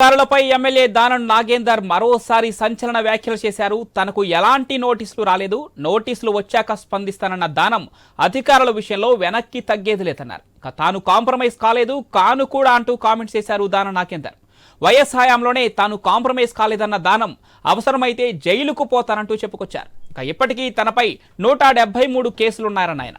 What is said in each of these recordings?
అధికారులపై ఎమ్మెల్యే దానం నాగేందర్ మరోసారి సంచలన వ్యాఖ్యలు చేశారు. తనకు ఎలాంటి నోటీసులు రాలేదు. నోటీసులు వచ్చాక స్పందిస్తానన్న దానం అధికారుల విషయంలో వెనక్కి తగ్గేది లేదన్నారు. తాను కాంప్రమైజ్ కాలేదు. కాను కూడా అంటూ కామెంట్స్ చేశారు దానం నాగేందర్. వైఎస్ హయాంలోనే తాను కాంప్రమైజ్ కాలేదన్న దానం అవసరమైతే జైలుకు పోతానంటూ చెప్పుకొచ్చారు. ఇక ఇప్పటికీ తనపై నూట డెబ్బై మూడు కేసులున్నారన్న ఆయన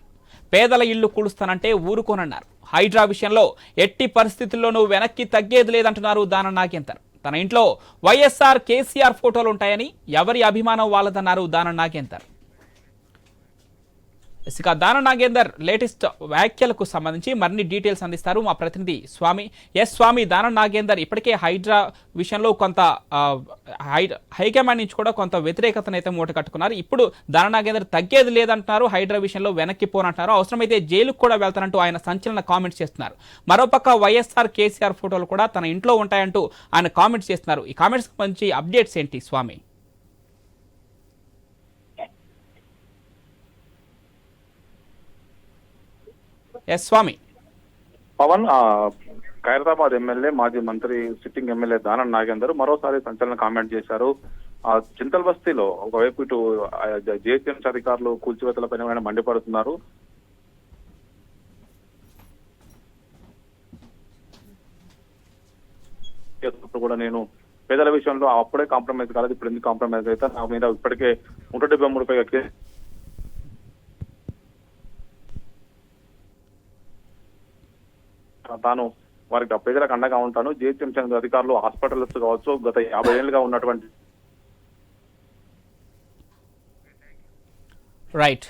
పేదల ఇల్లు కూలుస్తానంటే ఊరుకోనన్నారు. హైడ్రా విషయంలో ఎట్టి పరిస్థితుల్లోనూ వెనక్కి తగ్గేది లేదంటున్నారు దాన నాగేందర్. తన ఇంట్లో వైఎస్ఆర్ కేసీఆర్ ఫోటోలు ఉంటాయని ఎవరి అభిమానం వాళ్ళదన్నారు దాన నాగేందర్. ఇక దాన నాగేందర్ లేటెస్ట్ వ్యాఖ్యలకు సంబంధించి మరిన్ని డీటెయిల్స్ అందిస్తారు మా ప్రతినిధి స్వామి. ఎస్ స్వామి దాన నాగేందర్ ఇప్పటికే హైడ్రా విషయంలో కొంత హై హైకమాండ్ నుంచి కూడా కొంత వ్యతిరేకతను అయితే మూట కట్టుకున్నారు. ఇప్పుడు దాన నాగేందర్ తగ్గేది లేదంటున్నారు హైడ్రా విషయంలో వెనక్కి పోనంటున్నారు. అవసరమైతే జైలుకు కూడా వెళ్తానంటూ ఆయన సంచలన కామెంట్స్ చేస్తున్నారు. మరోపక్క వైఎస్ఆర్ కేసీఆర్ ఫోటోలు కూడా తన ఇంట్లో ఉంటాయంటూ ఆయన కామెంట్స్ చేస్తున్నారు. ఈ కామెంట్స్ సంబంధించి అప్డేట్స్ ఏంటి స్వామి? ఎస్ స్వామి పవన్ ఖైరతాబాద్ ఎమ్మెల్యే మాజీ మంత్రి సిట్టింగ్ ఎమ్మెల్యే దానం నాగేందర్ మరోసారి సంచలన కామెంట్ చేశారు. ఆ చింతల్ బస్తీలో ఒకవైపు ఇటు జిహెచ్ఎంసీ అధికారులు కూల్చివేతలపైన పైన మండిపడుతున్నారు. కూడా నేను పేదల విషయంలో అప్పుడే కాంప్రమైజ్ కాలేదు ఇప్పుడు ఎందుకు కాంప్రమైజ్ అయితే నా మీద ఇప్పటికే నూట డెబ్బై మూడు పైగా తాను వారికి ప్రజలకు అండగా ఉంటాను. జిహెచ్ఎంసీ అధికారులు హాస్పిటల్స్ కావచ్చు గత యాభై ఏళ్ళుగా ఉన్నటువంటి రైట్